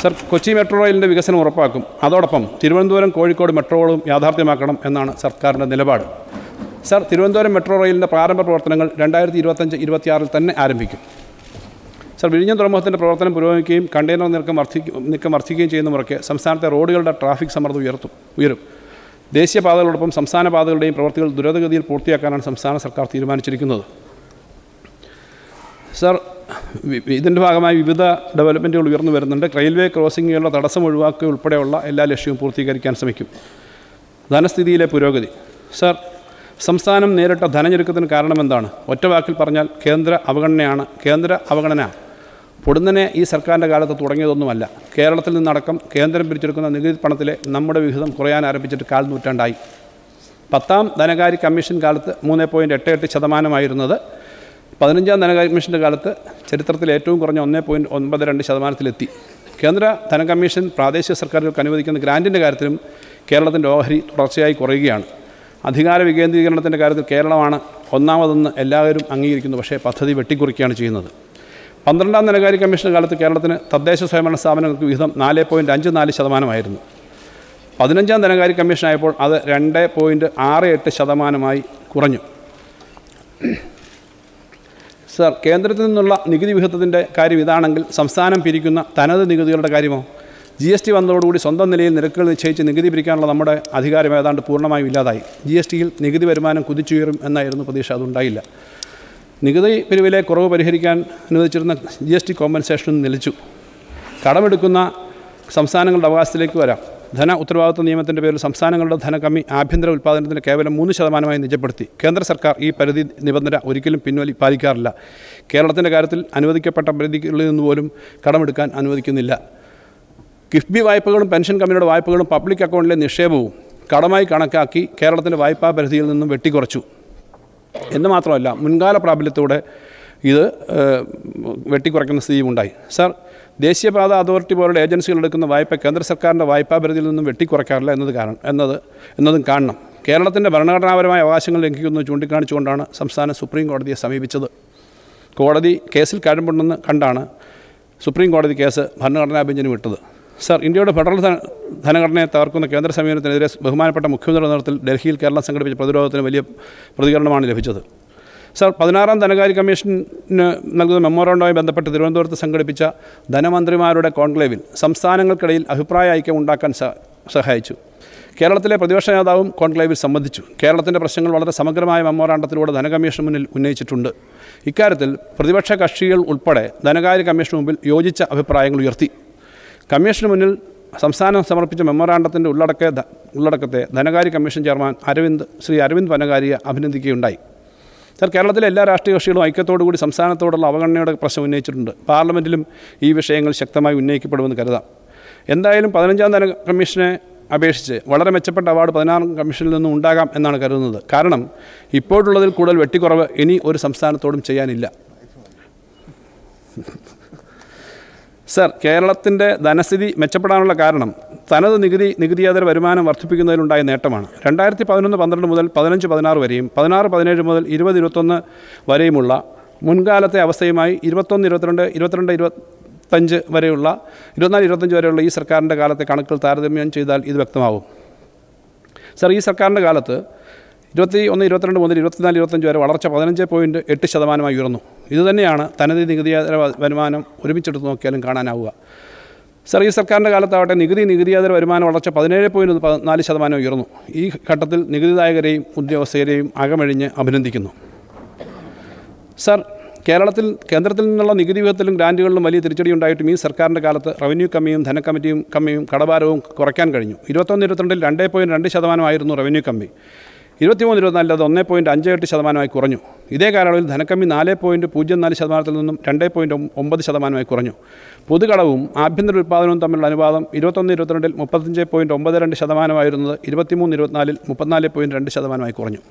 Sir Kochi metro റെയിലിന്റെ വികസനം ഉറപ്പാക്കും. അതോടൊപ്പം തിരുവനന്തപുരം കോഴിക്കോട് മെട്രോകളും യാഥാർത്ഥ്യമാക്കണം എന്നാണ് സർക്കാരിന്റെ നിലപാട്. സർ തിരുവനന്തപുരം മെട്രോ റെയിലിന്റെ പ്രാരംഭ പ്രവർത്തനങ്ങൾ രണ്ടായിരത്തി ഇരുപത്തഞ്ച് ഇരുപത്തിയാറിൽ തന്നെ ആരംഭിക്കും. സർ വിഴിഞ്ഞം തുറമുഖത്തിന്റെ പ്രവർത്തനം പുരോഗമിക്കുകയും കണ്ടെയ്നർ നിരക്കം വർദ്ധിക്കും നിക്കം വർദ്ധിക്കുകയും ചെയ്യുന്ന മുറയ്ക്ക് സംസ്ഥാനത്തെ റോഡുകളുടെ ട്രാഫിക് സമ്മർദ്ദം ഉയർത്തും ഉയരും. ദേശീയപാതകളോടൊപ്പം സംസ്ഥാന പാതകളുടെയും പ്രവൃത്തികൾ ദുരിതഗതിയിൽ പൂർത്തിയാക്കാനാണ് സംസ്ഥാന സർക്കാർ തീരുമാനിച്ചിരിക്കുന്നത്. സർ ഇതിന്റെ ഭാഗമായി വിവിധ ഡെവലപ്മെന്റുകൾ ഉയർന്നു വരുന്നുണ്ട്. റെയിൽവേ ക്രോസിങ്ങുകളുടെ തടസ്സം ഒഴിവാക്കുക ഉൾപ്പെടെയുള്ള എല്ലാ ലക്ഷ്യവും പൂർത്തീകരിക്കാൻ ശ്രമിക്കും. ധനസ്ഥിതിയിലെ പുരോഗതി. സർ സംസ്ഥാനം നേരിട്ട ധനഞ്ഞെരുക്കത്തിന് കാരണമെന്താണ് ഒറ്റ വാക്കിൽ പറഞ്ഞാൽ കേന്ദ്ര അവഗണനയാണ്. കേന്ദ്ര അവഗണന. പൊടുന്നനെ ഈ സർക്കാരിന്റെ കാലത്ത് തുടങ്ങിയതൊന്നുമല്ല. കേരളത്തിൽ നിന്നടക്കം കേന്ദ്രം പിരിച്ചെടുക്കുന്ന നികുതി പണത്തിലെ നമ്മുടെ വിഹിതം കുറയാൻ ആരംഭിച്ചിട്ട് കാൽ നൂറ്റാണ്ടായി. പത്താം ധനകാര്യ കമ്മീഷൻ കാലത്ത് മൂന്ന് പോയിന്റ് എട്ട് എട്ട് ശതമാനമായിരുന്നത് പതിനഞ്ചാം ധനകാര്യ കമ്മീഷന്റെ കാലത്ത് ചരിത്രത്തിൽ ഏറ്റവും കുറഞ്ഞ ഒന്നേ പോയിന്റ് ഒൻപത് രണ്ട് ശതമാനത്തിലെത്തി. കേന്ദ്ര ധനകമ്മീഷൻ പ്രാദേശിക സർക്കാരുകൾക്ക് അനുവദിക്കുന്ന ഗ്രാന്റിന്റെ കാര്യത്തിലും കേരളത്തിന്റെ ഓഹരി തുടർച്ചയായി കുറയുകയാണ്. അധികാര വികേന്ദ്രീകരണത്തിന്റെ കാര്യത്തിൽ കേരളമാണ് ഒന്നാമതെന്ന് എല്ലാവരും അംഗീകരിക്കുന്നു പക്ഷേ പദ്ധതി വെട്ടിക്കുറിക്കുകയാണ് ചെയ്യുന്നത്. പന്ത്രണ്ടാം ധനകാര്യ കമ്മീഷന്റെ കാലത്ത് കേരളത്തിന് തദ്ദേശ സ്വയംഭരണ സ്ഥാപനങ്ങൾക്ക് വിഹിതം നാല് പോയിന്റ് അഞ്ച് നാല് ശതമാനമായിരുന്നു. പതിനഞ്ചാം ധനകാര്യ കമ്മീഷൻ ആയപ്പോൾ അത് രണ്ട് പോയിന്റ് ആറ് എട്ട് ശതമാനമായി കുറഞ്ഞു. സർ കേന്ദ്രത്തിൽ നിന്നുള്ള നികുതി വിഹിതത്തിന്റെ കാര്യം ഇതാണെങ്കിൽ സംസ്ഥാനം പിരിക്കുന്ന തനത് നികുതികളുടെ കാര്യമോ? ജി എസ് ടി വന്നതോടുകൂടി സ്വന്തം നിലയിൽ നിരക്കുകൾ നിശ്ചയിച്ച് നികുതി പിരിക്കാനുള്ള നമ്മുടെ അധികാരം ഏതാണ്ട് പൂർണമായും ഇല്ലാതായി. ജി എസ് ടിയിൽ നികുതി വരുമാനം കുതിച്ചുയരും എന്നായിരുന്നു പ്രതീക്ഷ അതുണ്ടായില്ല. നികുതി പിരിവിലെ കുറവ് പരിഹരിക്കാൻ അനുവദിച്ചിരുന്ന ജി എസ് ടി കോമ്പൻസേഷൻ നിലച്ചു. കടമെടുക്കുന്ന സംസ്ഥാനങ്ങളുടെ അവകാശത്തിലേക്ക് വരാം. ധന ഉത്തരവാദിത്വ നിയമത്തിന്റെ പേരിൽ സംസ്ഥാനങ്ങളുടെ ധനകമ്മി ആഭ്യന്തര ഉൽപ്പാദനത്തിന് കേവലം മൂന്ന് ശതമാനമായി നിജപ്പെടുത്തി. കേന്ദ്ര സർക്കാർ ഈ പരിധി നിബന്ധന ഒരിക്കലും പിൻവലി പാലിക്കാറില്ല. കേരളത്തിന്റെ കാര്യത്തിൽ അനുവദിക്കപ്പെട്ട പരിധികളിൽ നിന്ന് പോലും കടമെടുക്കാൻ അനുവദിക്കുന്നില്ല. കിഫ്ബി വായ്പകളും പെൻഷൻ കമ്പനിയുടെ വായ്പകളും പബ്ലിക് അക്കൗണ്ടിലെ നിക്ഷേപവും കടമായി കണക്കാക്കി കേരളത്തിന്റെ വായ്പാ പരിധിയിൽ നിന്നും വെട്ടിക്കുറച്ചു. എന്ന് മാത്രമല്ല മുൻകാല പ്രാബല്യത്തോടെ ഇത് വെട്ടിക്കുറയ്ക്കുന്ന സ്ഥിതിയുമുണ്ടായി സാർ ദേശീയപാത അതോറിറ്റി പോലുള്ള ഏജൻസികൾ എടുക്കുന്ന വായ്പ കേന്ദ്ര സർക്കാരിന്റെ വായ്പാ പരിധിയിൽ നിന്നും വെട്ടിക്കുറയ്ക്കാറില്ല എന്നത് കാരണം എന്നത് എന്നതും കാണണം കേരളത്തിന്റെ ഭരണഘടനാപരമായ അവകാശങ്ങൾ ലംഘിക്കുന്നത് ചൂണ്ടിക്കാണിച്ചുകൊണ്ടാണ് സംസ്ഥാന സുപ്രീം കോടതിയെ സമീപിച്ചത്. കോടതി കേസിൽ കഴമ്പുണ്ടെന്ന് കണ്ടാണ് സുപ്രീം കോടതി കേസ് ഭരണഘടനാ ബെഞ്ചിന് വിട്ടത്. സർ ഇന്ത്യയുടെ ഫെഡറൽ ധന- ധനഘടനയെ തകർക്കുന്ന കേന്ദ്ര സമീപനത്തിനെതിരെ ബഹുമാനപ്പെട്ട മുഖ്യമന്ത്രിയുടെ നേതൃത്വത്തിൽ ഡൽഹിയിൽ കേരളം സംഘടിപ്പിച്ച പ്രതിരോധത്തിന് വലിയ പ്രതികരണമാണ് ലഭിച്ചത്. സർ പതിനാറാം ധനകാര്യ കമ്മീഷന് നൽകുന്ന മെമ്മോറാണ്ടവുമായി ബന്ധപ്പെട്ട് തിരുവനന്തപുരത്ത് സംഘടിപ്പിച്ച ധനമന്ത്രിമാരുടെ കോൺക്ലേവിൽ സംസ്ഥാനങ്ങൾക്കിടയിൽ അഭിപ്രായ ഐക്യം ഉണ്ടാക്കാൻ സഹായിച്ചു. കേരളത്തിലെ പ്രതിപക്ഷ നേതാവും കോൺക്ലേവിൽ സംബന്ധിച്ചു. കേരളത്തിന്റെ പ്രശ്നങ്ങൾ വളരെ സമഗ്രമായ മെമ്മോറാണ്ടത്തിലൂടെ ധനകമ്മീഷൻ മുന്നിൽ ഉന്നയിച്ചിട്ടുണ്ട്. ഇക്കാര്യത്തിൽ പ്രതിപക്ഷ കക്ഷികൾ ഉൾപ്പെടെ ധനകാര്യ കമ്മീഷന് മുമ്പിൽ യോജിച്ച അഭിപ്രായങ്ങൾ ഉയർത്തി. കമ്മീഷന് മുന്നിൽ സംസ്ഥാനം സമർപ്പിച്ച മെമ്മോറാണ്ടത്തിന്റെ ഉള്ളടക്ക ഉള്ളടക്കത്തെ ധനകാര്യ കമ്മീഷൻ ചെയർമാൻ അരവിന്ദ് ശ്രീ അരവിന്ദ് വനകാരിയെ അഭിനന്ദിക്കുകയുണ്ടായി. സർ കേരളത്തിലെ എല്ലാ രാഷ്ട്രീയ കക്ഷികളും ഐക്യത്തോടുകൂടി സംസ്ഥാനത്തോടുള്ള അവഗണനയുടെ പ്രശ്നം ഉന്നയിച്ചിട്ടുണ്ട്. പാർലമെന്റിലും ഈ വിഷയങ്ങൾ ശക്തമായി ഉന്നയിക്കപ്പെടുമെന്ന് കരുതാം. എന്തായാലും പതിനഞ്ചാം തരം കമ്മീഷനെ അപേക്ഷിച്ച് വളരെ മെച്ചപ്പെട്ട അവാർഡ് പതിനാറാം കമ്മീഷനിൽ നിന്നും ഉണ്ടാകാം എന്നാണ് കരുതുന്നത്. കാരണം ഇപ്പോഴുള്ളതിൽ കൂടുതൽ വെട്ടിക്കുറവ് ഇനി ഒരു സംസ്ഥാനത്തോടും ചെയ്യാനില്ല. സർ കേരളത്തിന്റെ ധനസ്ഥിതി മെച്ചപ്പെടാനുള്ള കാരണം തനത് നികുതി നികുതിയേതര വരുമാനം വർദ്ധിപ്പിക്കുന്നതിലുണ്ടായ നേട്ടമാണ്. രണ്ടായിരത്തി പതിനൊന്ന് പന്ത്രണ്ട് മുതൽ പതിനഞ്ച് പതിനാറ് വരെയും പതിനാറ് പതിനേഴ് മുതൽ ഇരുപത് ഇരുപത്തൊന്ന് വരെയുമുള്ള മുൻകാലത്തെ അവസ്ഥയുമായി ഇരുപത്തൊന്ന് ഇരുപത്തിരണ്ട് ഇരുപത്തിരണ്ട് ഇരുപത്തഞ്ച് വരെയുള്ള ഇരുപത്തിനാല് ഇരുപത്തഞ്ച് വരെയുള്ള ഈ സർക്കാരിന്റെ കാലത്തെ കണക്കുകൾ താരതമ്യം ചെയ്താൽ ഇത് വ്യക്തമാവും. സർ ഈ സർക്കാരിന്റെ കാലത്ത് ഇരുപത്തി ഒന്ന് ഇരുപത്തിരണ്ട് മുതൽ ഇരുപത്തിനാല് ഇരുപത്തഞ്ച് വരെ വളർച്ച പതിനഞ്ച് പോയിന്റ് എട്ട് ശതമാനമായി ഉയർന്നു. ഇതുതന്നെയാണ് തനത് വ- വരുമാനം ഒരുമിച്ചെടുത്ത് നോക്കിയാലും കാണാനാവുക. സർ ഈ സർക്കാരിന്റെ കാലത്താവട്ടെ നികുതി നികുതിയേതര വരുമാന വളർച്ച പതിനേഴ് പോയിന്റ് നാല് ശതമാനം ഉയർന്നു. ഈ ഘട്ടത്തിൽ നികുതിദായകരെയും ഉദ്യോഗസ്ഥരെയും അകമഴിഞ്ഞ് അഭിനന്ദിക്കുന്നു. സർ കേരളത്തിൽ കേന്ദ്രത്തിൽ നിന്നുള്ള നികുതി വിഹിതത്തിലും ഗ്രാന്റുകളിലും വലിയ തിരിച്ചടി ഉണ്ടായിട്ടും ഈ സർക്കാരിന്റെ കാലത്ത് റവന്യൂ കമ്മിയും ധനക്കമ്മിറ്റിയും കമ്മിയും കടഭാരവും കുറയ്ക്കാൻ കഴിഞ്ഞു. ഇരുപത്തൊന്ന് ഇരുപത്തിരണ്ടിൽ രണ്ടേ പോയിന്റ് രണ്ട് ശതമാനമായിരുന്നു റവന്യൂ കമ്മി. ഇരുപത്തിമൂന്ന് ഇരുപത്തിനാലിൽ അത് ഒന്ന് പോയിന്റ് അഞ്ച് എട്ട് ശതമാനമായി കുറഞ്ഞു. ഇതേ കാലയളവിൽ ധനക്കമ്മി നാല് പോയിന്റ് പൂജ്യം നാല് ശതമാനത്തിൽ നിന്നും രണ്ട് പോയിന്റ് ഒമ്പത് ശതമാനമായി കുറഞ്ഞു. പൊതുകടവും ആഭ്യന്തര ഉൽപ്പാദനവും തമ്മിലുള്ള അനുപാതം ഇരുപത്തൊന്ന് ഇരുപത്തിരണ്ടിൽ മുപ്പത്തഞ്ച് പോയിന്റ് ഒമ്പത് രണ്ട് ശതമാനമായിരുന്നത് ഇരുപത്തിമൂന്ന് ഇരുപത്തിനാലിൽ മുപ്പത്തിനാല് പോയിന്റ് രണ്ട് ശതമാനമായി കുറഞ്ഞു.